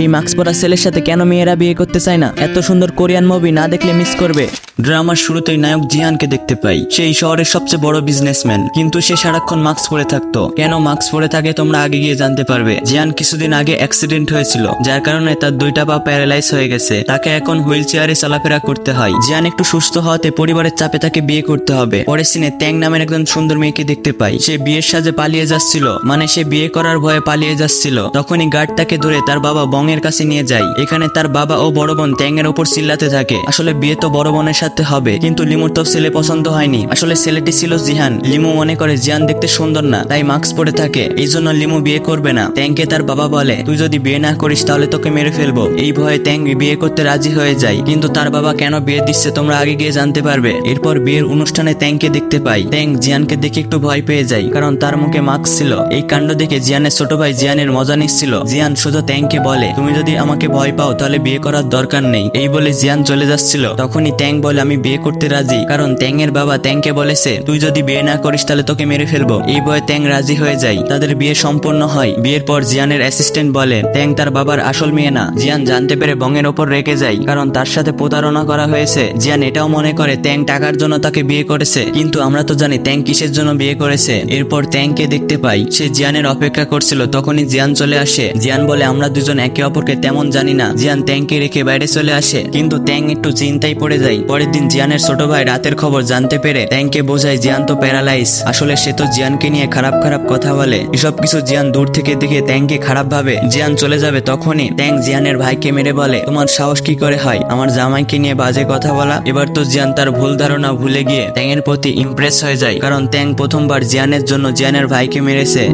এই মাস্ক পরা ছেলের সাথে কেন মেয়েরা বিয়ে করতে চায় না? এত সুন্দর কোরিয়ান মুভি না দেখলে মিস করবে। ড্রামার শুরুতেই নায়ক জিয়ানকে দেখতে পাই। সেই শহরের সবচেয়ে বড় বিজনেসম্যান কিন্তু সে সারাক্ষণ মাস্ক পরে থাকতো। কেন মাস্ক পরে থাকে তোমরা আগে গিয়ে জানতে পারবে। জিয়ান কিছুদিন আগে অ্যাক্সিডেন্ট হয়েছিল, যার কারণে তার দুইটা পা প্যারালাইজ হয়ে গেছে। তাকে এখন হুইল চেয়ারে চলাফেরা করতে হয়। জিয়ান একটু সুস্থ হওয়াতে পরিবারের চাপে তাকে বিয়ে করতে হবে। পরে সিনে ট্যাং নামের একজন সুন্দর মেয়েকে দেখতে পাই। সে বিয়ের সাজে পালিয়ে যাচ্ছিল মানে সে বিয়ে করার ভয়ে পালিয়ে যাচ্ছিল। তখনই গার্ড তাকে ধরে তার বাবা বংয়ের কাছে নিয়ে যায়। এখানে তার বাবা ও বড় বোন ট্যাং এর ওপর চিল্লাতে থাকে। আসলে বিয়ে তো বড় বোনের সাথে হবে। কিন্তু লিমুর তো ছেলে পছন্দ হয়নি। আসলে ছেলেটি ছিল জিহান। লিমু মনে করে জিয়ান দেখতে সুন্দর না, তাই মাস্ক পরে থাকে। এই জন্য লিমু বিয়ে করবে না। ট্যাংকে তার বাবা বলে, তুই যদি বিয়ে না করিস, তাহলে তোকে মেরে ফেলব। এই ভয়ে ট্যাং বিয়ে করতে রাজি হয়ে যায়। কিন্তু তার বাবা কেন বিয়ে দিচ্ছে তোমরা আগে গিয়ে জানতে পারবে। এরপর বিয়ের অনুষ্ঠানে ট্যাংকে দেখতে পাই। ট্যাং জিয়ানকে দেখে একটু ভয় পেয়ে যায়, কারণ তার মুখে মাস্ক ছিল। এই কাণ্ড দেখে জিয়ানের ছোট ভাই জিয়ানের মজা নিচ্ছিল। জিয়ান শুধু ট্যাংকে বলে, তুমি যদি আমাকে ভয় পাও, তাহলে বিয়ে করার দরকার নেই। এই বলে জিয়ান চলে যাচ্ছিল। তখনই ট্যাং বলে আমি বিয়ে করতে রাজি। কারণ ট্যাং এর বাবা ট্যাংকে বলেছে, তুই যদি বিয়ে না করিস তাহলে তোকে মেরে ফেলব। এই ভয়ে ট্যাং রাজি হয়ে যায়। তাদের বিয়ে সম্পন্ন হয়। বিয়ের পর জিয়ানের অ্যাসিস্ট্যান্ট বলে, ট্যাং তার বাবার আসল মেয়ে না। জিয়ান জানতে পেরে বংয়ের ওপর রেখে যায়, কারণ তার সাথে প্রতারণা করা হয়েছে। জিয়ান এটাও মনে করে, ট্যাং টাকার জন্য তাকে বিয়ে করেছে। কিন্তু আমরা তো জানি ট্যাং কিসের জন্য বিয়ে করেছে। এরপর ট্যাংকে দেখতে পাই, সে জিয়ানের অপেক্ষা করছিল, তখনই জিয়ান চলে আসে। জিয়ান বলে, আমরা দুজন একে অপরকে তেমন জানি না। জিয়ান ট্যাংকে রেখে বাইরে চলে আসে। কিন্তু ট্যাং একটু চিন্তায় পড়ে যায়। পরের দিন জিয়ানের ছোট ভাই রাতের খবর জানতে পেরে ট্যাংকে বোঝায়, জিয়ান তো প্যারালাইজ। আসলে সে তো জিয়ানকে নিয়ে খারাপ খারাপ কথা বলে। এসব কিছু জিয়ান দূর থেকে দেখে ট্যাংকে খারাপ ভাবে। জিয়ান চলে যাবে তখনই ট্যাং জিয়ানের ভাইকে মেরে বলে, তোমার সাহস কি করে হয়? আমার জামাইকে নিয়ে বাজে কথা বলা? এবার তো জিয়ান তার ভুল ধারণা ভুলে গিয়ে ট্যাংয়ের প্রতি ইমপ্রেস হয়ে যায়, কারণ ট্যাং প্রথমবার জিয়ানের জন্য জিয়ানের ভাইকে মেরেছে।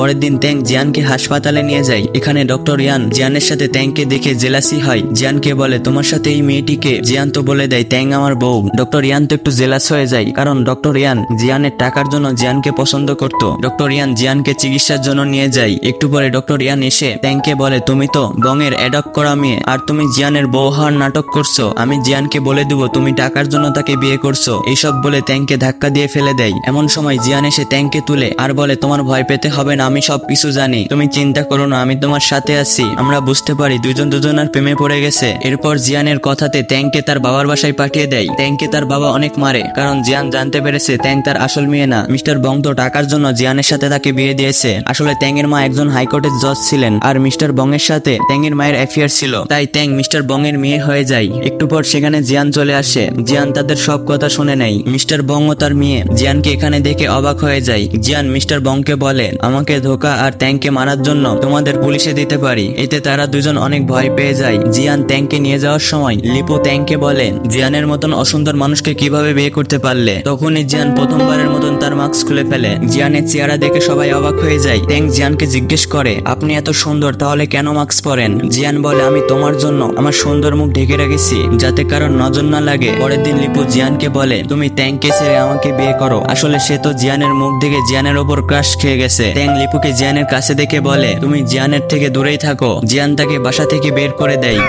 পরের দিন ট্যাং জিয়ানকে হাসপাতালে নিয়ে যায়। এখানে ডক্টর ইয়ান জিয়ানের সাথে ট্যাংকে দেখে জেলাসি হয়। জিয়ানকে বলে, তোমার সাথে এই মেয়েটিকে জিয়ান তো বলে দেয় ট্যাং আমার বউ ডক্টর ইয়ান তো একটু জেলাস হয়ে যায়, কারণ ডক্টর ইয়ান জিয়ানের টাকার জন্য জিয়ানকে পছন্দ করত। ডক্টর ইয়ান জিয়ানকে চিকিৎসার জন্য নিয়ে যায়। একটু পরে ডক্টর ইয়ান এসে ট্যাংকে বলে, তুমি তো বংয়ের অ্যাডপ্ট করা মেয়ে, আর তুমি জিয়ানের বউ হওয়ার নাটক করছ। আমি জিয়ানকে বলে দেবো, তুমি টাকার জন্য তাকে বিয়ে করছ এইসব বলে ট্যাংকে ধাক্কা দিয়ে ফেলে দেয়। এমন সময় জিয়ান এসে ট্যাংকে তুলে আর বলে, তোমার ভয় পেতে হবে না আমি সব কিছু জানি। তুমি চিন্তা করো না, আমি তোমার সাথে আছি। আমরা বুঝতে পারি দুজন দুজনের প্রেমে পড়ে গেছে। এরপর জিয়ানের কথাতে ট্যাংকে তার বাবার বাসায় পাঠিয়ে দেয়। ট্যাংকে তার বাবা অনেক মারে, কারণ জিয়ান জানতে পেরেছে ট্যাং তার আসল মেয়ে না। মিস্টার বং তো টাকার জন্য জিয়ানের সাথে তাকে বিয়ে দিয়েছে। আসলে ট্যাংয়ের মা একজন হাইকোর্টের জজ ছিলেন, আর মিস্টার বং এর সাথে ট্যাংয়ের মায়ের অ্যাফেয়ার ছিল। তাই ট্যাং মিস্টার বং এর মেয়ে হয়ে যায়। একটু পর সেখানে জিয়ান চলে আসে। জিয়ান তাদের সব কথা শুনে নেয়। মিস্টার বং ও তার মেয়ে। জিয়ানকে এখানে দেখে অবাক হয়ে যায়। জিয়ান মিস্টার বংকে বলে, আমাকে ধোকা আর ট্যাংকে মারার জন্য তোমাদের পুলিশে দিতে পারি। এতে তারা দুজন অনেক ভয় পেয়ে যায়। জিয়ান ট্যাংকে নিয়ে যাওয়ার সময় লিপু ট্যাংকে বলে, জিয়ানের মতন অসুন্দর মানুষকে কীভাবে বিয়ে করতে পারলে? তখনই জিয়ান প্রথমবারের মতন তার মাস্ক খুলে ফেলে। জিয়ানের চেহারা দেখে সবাই অবাক হয়ে যায়। ট্যাং জিয়ানকে জিজ্ঞেস করে, আপনি এত সুন্দর, তাহলে কেন মাস্ক পরেন? জিয়ান বলে, আমি তোমার জন্য আমার সুন্দর মুখ ঢেকে রেখেছি, যাতে কারোর নজর না লাগে। পরের দিন লিপু জিয়ানকে বলে, তুমি ট্যাংকে ছেড়ে আমাকে বিয়ে করো। আসলে সে তো জিয়ানের মুখ দেখে জিয়ানের ওপর ক্রাশ খেয়ে গেছে। ট্যাং লিপুকে জিয়ানের কাছে দেখে বলে তুমি জিয়ানের থেকে দূরেই থাকো। জিয়ান তাকে বাসা থেকে বের করে দেয়.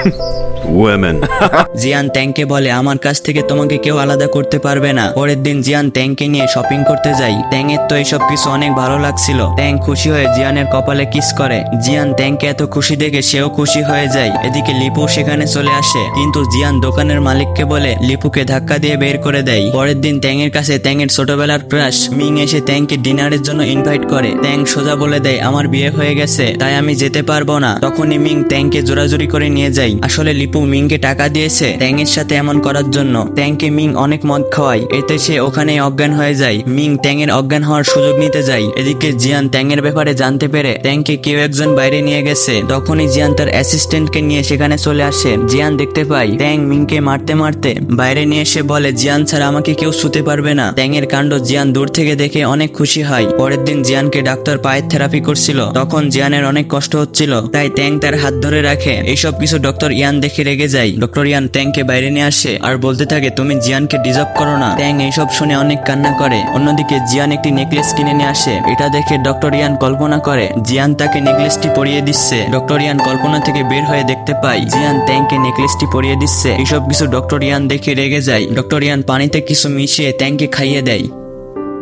জিয়ান ট্যাংকে বলে আমার কাছ থেকে তোমাকে কেউ আলাদা করতে পারবে না। পরের দিন জিয়ান ট্যাংকে নিয়ে শপিং করতে যাই ট্যাংয়ের তো এইসব কিছু অনেক ভালো লাগছিল। ট্যাং খুশি হয়ে জিয়ানের কপালে কিস করে। জিয়ান ট্যাংকে এত খুশি দেখে সেও খুশি হয়ে যায়। এদিকে লিপু সেখানে চলে আসে। কিন্তু জিয়ান দোকানের মালিককে বলে লিপুকে ধাক্কা দিয়ে বের করে দেয়। পরের দিন ট্যাংয়ের কাছে ট্যাংয়ের ছোটবেলার ক্রাশ। মিং এসে ট্যাংকে ডিনারের জন্য ইনভাইট করে। ট্যাং সোজা বলে দেয়, আমার বিয়ে হয়ে গেছে, তাই আমি যেতে পারব না। তখনই মিং ট্যাংকে জোরাজুরি করে নিয়ে যায়। আসলে লিপু মিংকে টাকা দিয়েছে ট্যাংয়ের সাথে এমন করার জন্য। ট্যাংকে মিং অনেক মদ খাওয়ায়, এতে সে ওখানেই অজ্ঞান হয়ে যায়। মিং ট্যাংয়ের অজ্ঞান হওয়ার সুযোগ নিতে যায়। এদিকে জিয়ান ট্যাংয়ের ব্যাপারে জানতে পেরে ট্যাংকে কেউ একজন বাইরে নিয়ে গেছে। তখনই জিয়ান তার অ্যাসিস্ট্যান্টকে নিয়ে সেখানে চলে আসে। জিয়ান দেখতে পাই ট্যাং মিংকে মারতে মারতে বাইরে নিয়ে এসে বলে, জিয়ান ছাড়া আমাকে কেউ শুতে পারবে না। ট্যাংয়ের কাণ্ড জিয়ান দূর থেকে দেখে অনেক খুশি হয়। পরের দিন জিয়ানকে ডাক্তার পায়ের থেরাপি করছিল। তখন জিয়ানের অনেক কষ্ট হচ্ছিল, তাই ট্যাং তার হাত ধরে রাখে। এইসব কিছু ডক্টর ইয়ান দেখে রেগে যায়। ডক্টর ইয়ান ট্যাংকে বাইরে নিয়ে আসে আর বলতে থাকে, তুমি জিয়ানকে ডিজার্ভ করো না। ট্যাং এইসব শুনে অনেক কান্না করে। অন্যদিকে জিয়ান একটি নেকলেস কিনে নিয়ে আসে। এটা দেখে ডক্টর ইয়ান কল্পনা করে, জিয়ান তাকে নেকলেসটি পরিয়ে দিচ্ছে। ডক্টর ইয়ান কল্পনা থেকে বের হয়ে দেখতে পাই জিয়ান ট্যাংকে নেকলেসটি পরিয়ে দিচ্ছে। এইসব কিছু ডক্টর ইয়ান দেখে রেগে যায়। ডক্টর ইয়ান পানিতে কিছু মিশিয়ে ট্যাংকে খাইয়ে দেয়।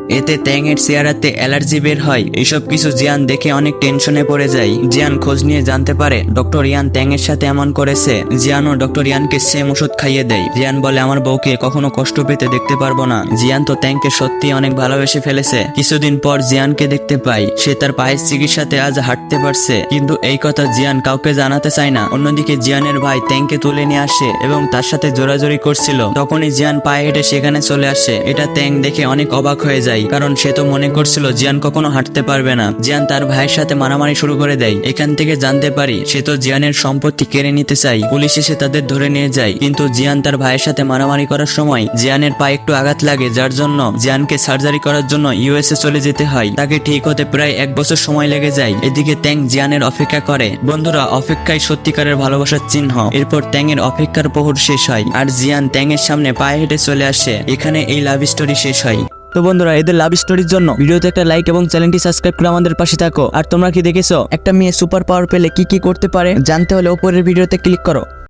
এতে ট্যাংয়ের চেহারাতে অ্যালার্জি বের হয়। এসব কিছু জিয়ান দেখে অনেক টেনশনে পড়ে যায়। জিয়ান খোঁজ নিয়ে জানতে পারে, ডক্টর ইয়ান ট্যাংয়ের সাথে এমন করেছে। জিয়ানও ডক্টর ইয়ানকে সেম ওষুধ খাইয়ে দেয়। জিয়ান বলে, আমার বউকে কখনো কষ্ট পেতে দেখতে পারব না। জিয়ান তো ট্যাংকে সত্যি অনেক ভালোবেসে ফেলেছে। কিছুদিন পর জিয়ানকে দেখতে পাই। সে তার পায়ের চিকিৎসাতে আজ হাঁটতে পারছে। কিন্তু এই কথা জিয়ান কাউকে জানাতে চায় না। অন্যদিকে জিয়ানের ভাই ট্যাংকে তুলে নিয়ে আসে এবং তার সাথে জোরাজোরি করছিল। তখনই জিয়ান পায়ে হেঁটে সেখানে চলে আসে। এটা ট্যাং দেখে অনেক অবাক হয়ে যায়। কারণ সে তো মনে করছিল জিয়ান কখনো হাঁটতে পারবে না। জিয়ান তার ভাইয়ের সাথে মারামারি শুরু করে দেয়। এখান থেকে জানতে পারি, সে তো জিয়ানের সম্পত্তি কেড়ে নিতে চাই পুলিশ এসে তাদের ধরে নিয়ে যায়। কিন্তু জিয়ান তার ভাইয়ের সাথে মারামারি করার সময় জিয়ানের পায়ে একটু আঘাত লাগে, যার জন্য জিয়ানকে সার্জারি করার জন্য ইউএসএ চলে যেতে হয়। তাকে ঠিক হতে প্রায় এক বছর সময় লেগে যায়। এদিকে ট্যাং জিয়ানের অপেক্ষা করে। বন্ধুরা, অপেক্ষায় সত্যিকারের ভালোবাসার চিহ্ন। এরপর ট্যাং এর অপেক্ষার প্রহর শেষ হয়। আর জিয়ান ট্যাং এর সামনে পায়ে হেঁটে চলে আসে। এখানে এই লাভ স্টোরি শেষ হয়। তো বন্ধুরা, এদের লাভ স্টোরির জন্য ভিডিওতে একটা লাইক এবং চ্যানেলটি সাবস্ক্রাইব করে আমাদের পাশে থাকো। আর তোমরা কি দেখেছ? একটা মেয়ে সুপার পাওয়ার পেলে কি কি করতে পারে? জানতে হলে ওপরের ভিডিওতে ক্লিক করো।